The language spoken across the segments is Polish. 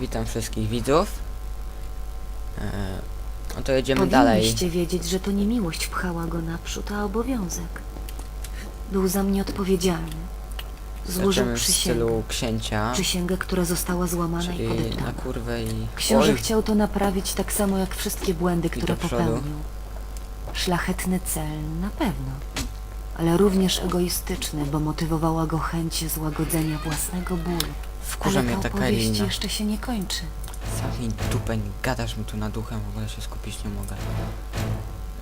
Witam wszystkich widzów. Eee, no to jedziemy dalej. Powinniście wiedzieć, że to nie miłość pchała go naprzód, a obowiązek. Był za mnie odpowiedzialny. Złożył w przysięgę. stylu księcia, Przysięgę, która została złamana i czyli na podeptana. kurwę i... Książę Oj, chciał to naprawić tak samo jak wszystkie błędy, które przodu. popełnił. Szlachetny cel, na pewno. Ale również egoistyczny, bo motywowała go chęć złagodzenia własnego bólu. Wkurza Ale mnie ta taka opowieść jeszcze się nie kończy. Dupę, nie gadasz mi tu nad duchem, w ogóle się skupić nie mogę.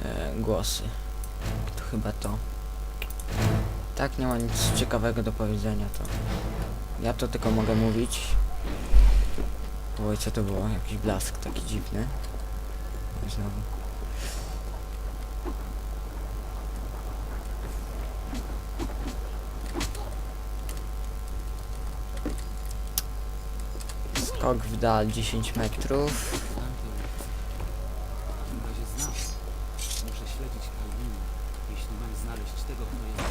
Eee, głosy. To chyba to. Tak, nie ma nic ciekawego do powiedzenia, to... Ja to tylko mogę mówić. Oj, co to było? Jakiś blask taki dziwny. Znowu. Skok w dal 10 metrów. Muszę śledzić jeśli mam znaleźć tego, kto jest...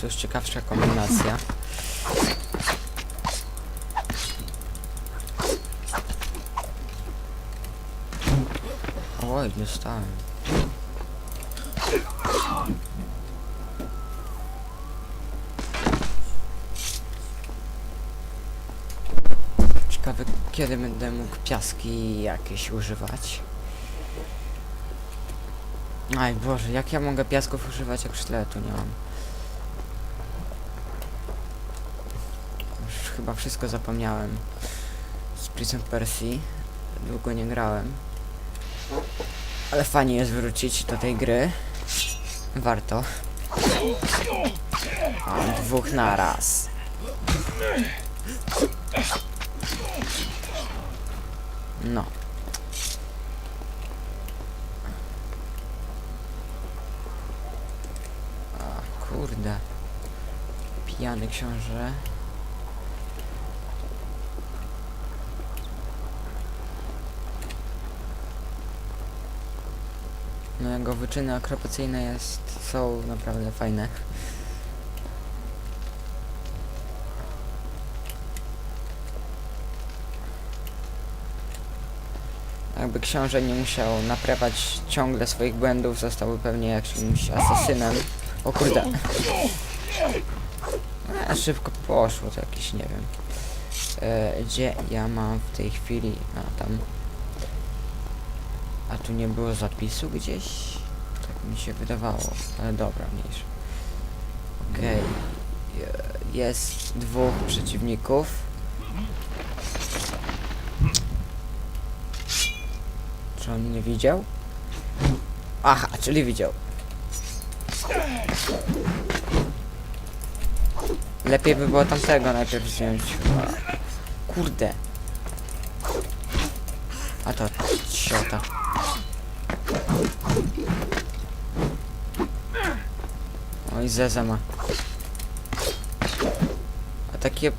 To już ciekawsza kombinacja. Oj, dostałem. Kiedy będę mógł piaski jakieś używać. Aj Boże, jak ja mogę piasków używać, jak sztyletu nie mam? Już chyba wszystko zapomniałem. Z Prince of Persia. Długo nie grałem. Ale fajnie jest wrócić do tej gry. Warto. A, dwóch na raz. No. A, kurde. Pijany książę. No jego wyczyny akrobacyjne jest, są naprawdę fajne. Jakby książę nie musiał naprawiać ciągle swoich błędów, zostałby pewnie jakimś asasynem. O kurde. A, szybko poszło to jakieś, nie wiem. E, gdzie ja mam w tej chwili? A tam. A tu nie było zapisu gdzieś? Tak mi się wydawało. Ale dobra, mniejsza. Okej. Je- Jest dwóch przeciwników. On nie widział? Aha, czyli widział. Lepiej by było tamtego najpierw wziąć. Kurde. A to ciota. Oj, Zeza ma. A takie...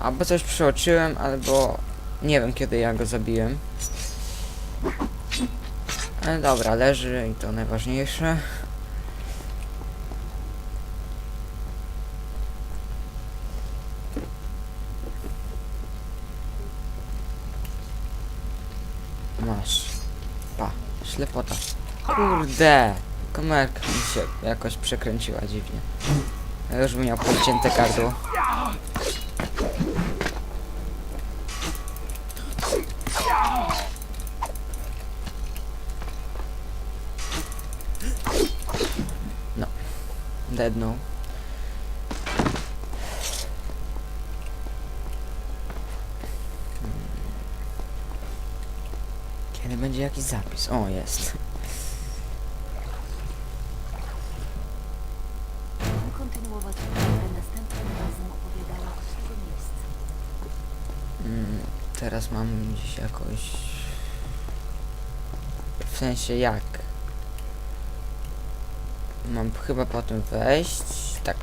Albo coś przeoczyłem, albo... Nie wiem kiedy ja go zabiłem. Ale dobra, leży i to najważniejsze. Masz. Pa. Ślepota. Kurde. Komerka mi się jakoś przekręciła dziwnie. Ja już bym miał podcięte gardło. Deadnął. Kiedy będzie jakiś zapis? O, jest. kontynuować następnym razem opowiadała z tego miejsca. Mm, teraz mam gdzieś jakoś... W sensie jak? mam chyba potem wejść. Tak.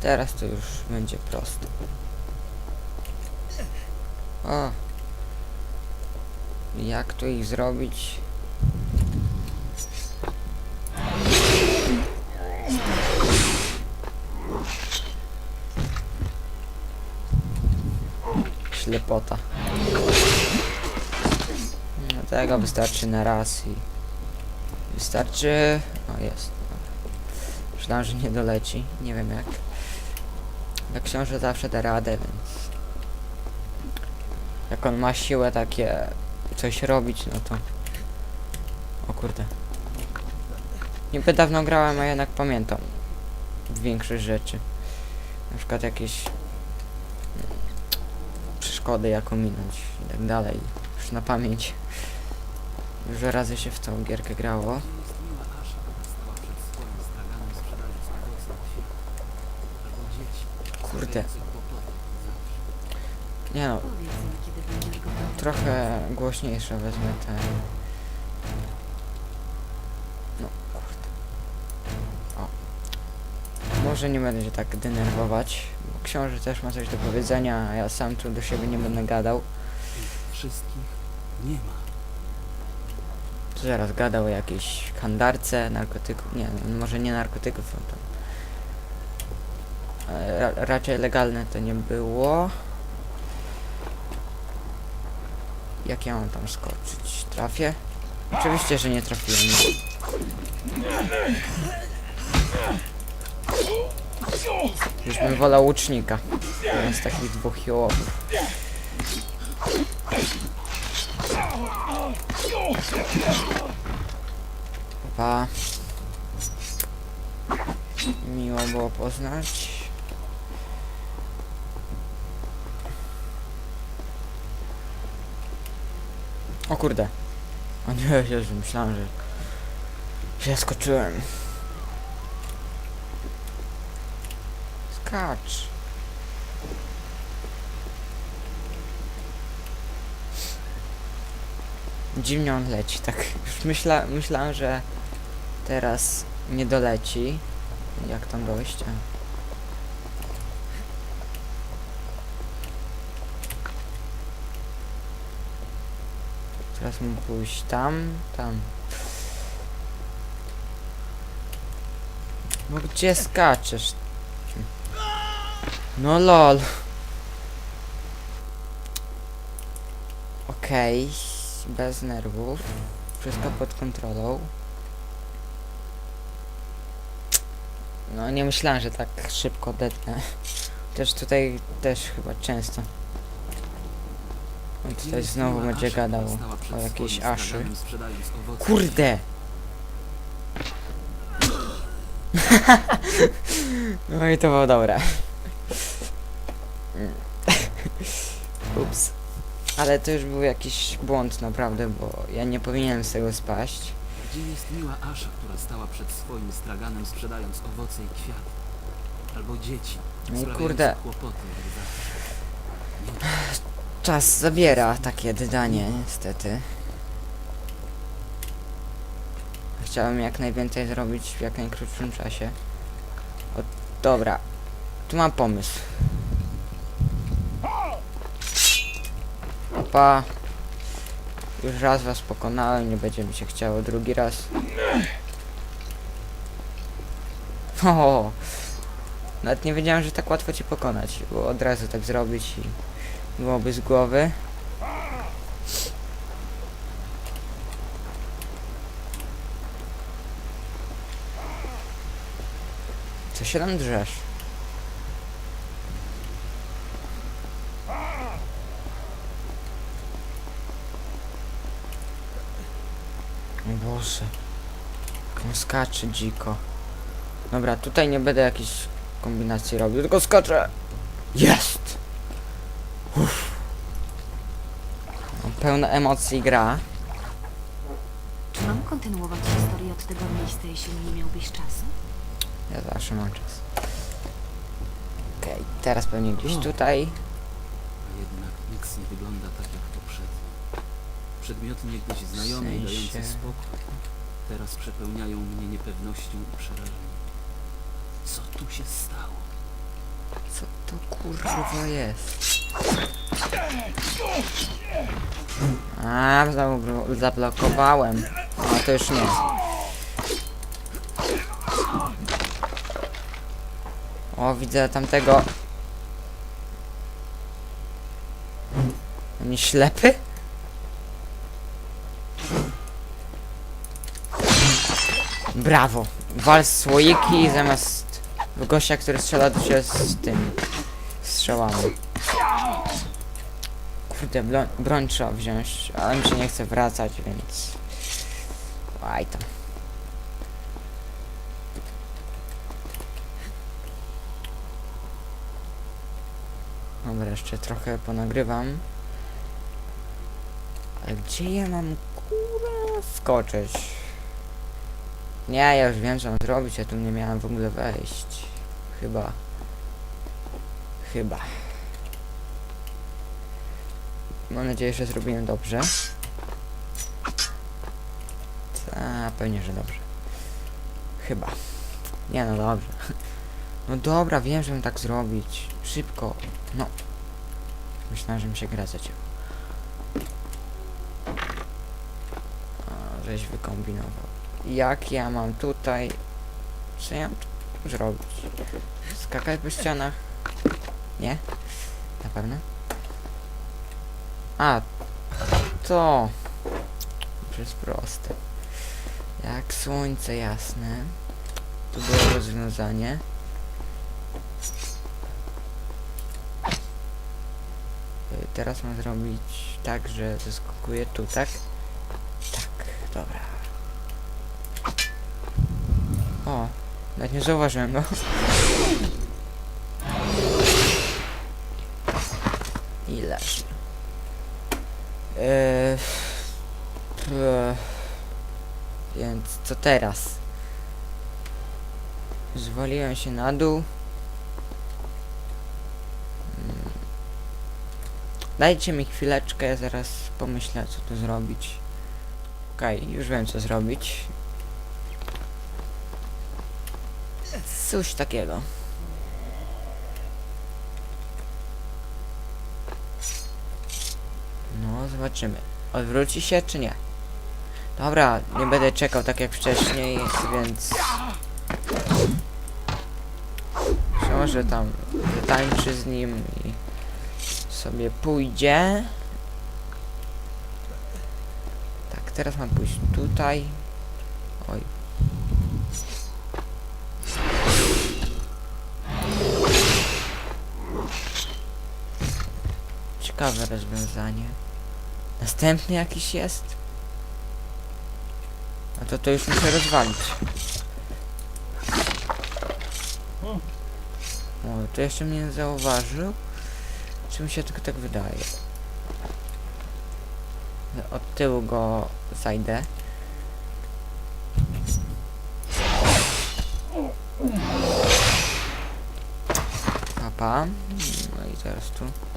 Teraz to już będzie proste. O. Jak to ich zrobić? Ślepota. No tego wystarczy na raz i... Wystarczy... O, jest. Myślałem, że nie doleci. Nie wiem jak. Jak książę zawsze da radę, więc... Jak on ma siłę takie... Coś robić, no to... O kurde. Niby dawno grałem, a jednak pamiętam większość rzeczy. Na przykład jakieś mm, przeszkody, jak ominąć i tak dalej. Już na pamięć. Dużo razy się w tą gierkę grało. Kurde. Nie no, trochę głośniejsze wezmę te... No, kurde. O. Może nie będę się tak denerwować, bo książę też ma coś do powiedzenia, a ja sam tu do siebie nie będę gadał. Wszystkich nie ma. Zaraz gadał o jakiejś handarce, narkotyków, nie, no, może nie narkotyków, no to... e, Ra raczej legalne to nie było. Jak ja mam tam skoczyć? Trafię? Oczywiście, że nie trafiłem. Już bym wolał łucznika. Zamiast takich dwóch jołowów. Pa. Miło było poznać. O kurde. O nie, Jezu, myślałem, że... ja skoczyłem. Skacz. Dziwnie on leci, tak już myśla, myślałem, że teraz nie doleci. Jak tam dojść? Teraz mu pójść tam, tam. No gdzie skaczesz? No lol. Okej, bez nerwów. Wszystko pod kontrolą. No nie myślałem, że tak szybko detnę. Też tutaj też chyba często. On tutaj znowu będzie gadał o jakiejś aszy. Kurde! no i to było dobre. Ups. Ale to już był jakiś błąd naprawdę, bo ja nie powinienem z tego spaść. Gdzie jest miła Asza, która stała przed swoim straganem, sprzedając owoce i kwiaty? Albo dzieci, No i kurde. kłopoty jak zawsze. Czas zabiera takie dodanie, niestety. Chciałem jak najwięcej zrobić w jak najkrótszym czasie. O, dobra. Tu mam pomysł. Opa. Już raz was pokonałem, nie będzie mi się chciało drugi raz. O, nawet nie wiedziałem, że tak łatwo cię pokonać, bo od razu tak zrobić i byłoby z głowy. Co się tam drzesz? O Boże. Jak on skacze dziko. Dobra, tutaj nie będę jakiejś kombinacji robił, tylko skaczę. Jest! Uff. No, Pełna emocji gra. Czy mam kontynuować historię od tego miejsca, jeśli nie miałbyś czasu? Ja zawsze mam czas. Okej, teraz pewnie gdzieś No. tutaj. A jednak nic nie wygląda tak jak poprzednio. Przedmioty niegdyś znajome i W sensie? dające spokój, teraz przepełniają mnie niepewnością i przerażeniem. Co tu się stało? Co to kurwa jest? A, zablokowałem. No to już nie. O, widzę tamtego. On nie ślepy? Brawo. Wal słoiki zamiast gościa, który strzela do ciebie z tym strzałami. Kurde, broń, trzeba wziąć, ale mi się nie chce wracać, więc... Aj tam. Dobra, jeszcze trochę ponagrywam. Ale gdzie ja mam kurwa skoczyć? Nie, ja już wiem co mam zrobić, ja tu nie miałem w ogóle wejść. Chyba. Chyba. Mam nadzieję, że zrobiłem dobrze. A, pewnie, że dobrze. Chyba. Nie no dobrze. No dobra, wiem, że mam tak zrobić. Szybko. No. Myślałem, że mi się gra zacięła. Żeś wykombinował. Jak ja mam tutaj... Co ja mam tu zrobić? Skakać po ścianach? Nie? Na pewno? A, to... Przez proste. Jak słońce jasne. Tu było rozwiązanie. Y, Teraz mam zrobić tak, że zeskakuję tu, tak? Tak, dobra. O, nawet nie zauważyłem go. I. Eee, więc co teraz? Zwaliłem się na dół. Mm. Dajcie mi chwileczkę, ja zaraz pomyślę co tu zrobić. Okej, już wiem co zrobić. Coś takiego. No, zobaczymy. Odwróci się czy nie? Dobra, nie będę czekał tak jak wcześniej, więc... Może tam tańczy z nim i sobie pójdzie. Tak, teraz mam pójść tutaj. Ciekawe rozwiązanie. Następny jakiś jest? A to to już muszę rozwalić. O, to jeszcze mnie nie zauważył. Czy mi się tylko tak wydaje? Od tyłu go zajdę. Papa. No i teraz tu.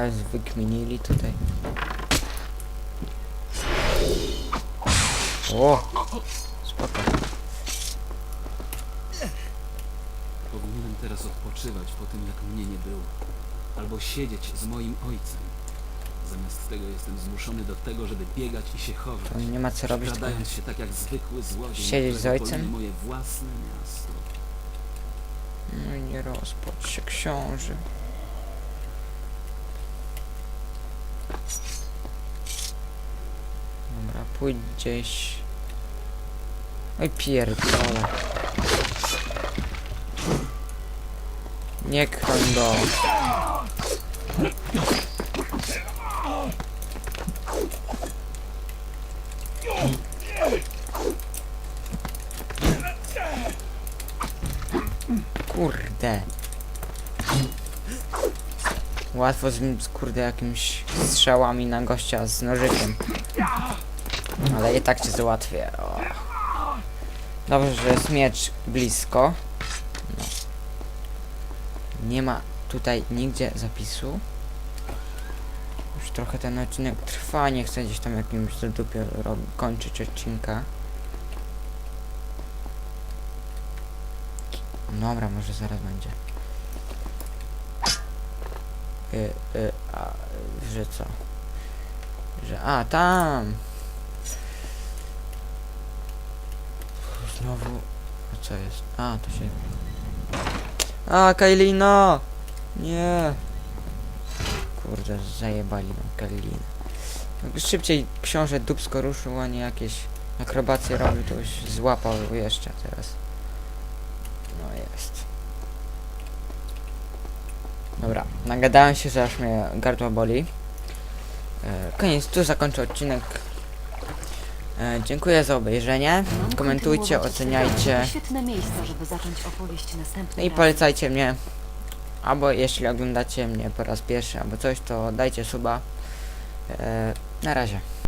Ale wykminili tutaj. O! Spoko. Powinienem teraz odpoczywać po tym, jak mnie nie było. Albo siedzieć z moim ojcem. Zamiast tego jestem zmuszony do tego, żeby biegać i się chować. To nie ma co robić, tylko Skradając się tak jak zwykły złodziej, Siedzieć z ojcem? moje własne miasto. No i nie rozpocz się książę. Dobra, pójdź gdzieś. Oj pierdolę. Nie kroń go. Kurde. Łatwo z, kurde jakimiś strzałami na gościa z nożykiem. Ale i tak cię załatwię. O. Dobrze, że jest miecz blisko. No. Nie ma tutaj nigdzie zapisu. Już trochę ten odcinek trwa, nie chcę gdzieś tam jakimś zadupie kończyć odcinka. Dobra, może zaraz będzie. Y, y, a, że co? Że, a, tam! Znowu... A co jest? A, to się... A, Kailina! Nie! Kurde, zajebali nam Kailinę. Jakby szybciej książę dubsko ruszył, a nie jakieś akrobacje robił, to już złapał jeszcze teraz. No jest. Dobra, nagadałem się, że aż mnie gardło boli. E, koniec, tu zakończę odcinek. E, dziękuję za obejrzenie. Mam Komentujcie, kontynuować oceniajcie. Świetne miejsce, żeby zacząć opowieść następnym I razem. polecajcie mnie. Albo jeśli oglądacie mnie po raz pierwszy albo coś, to dajcie suba. E, na razie.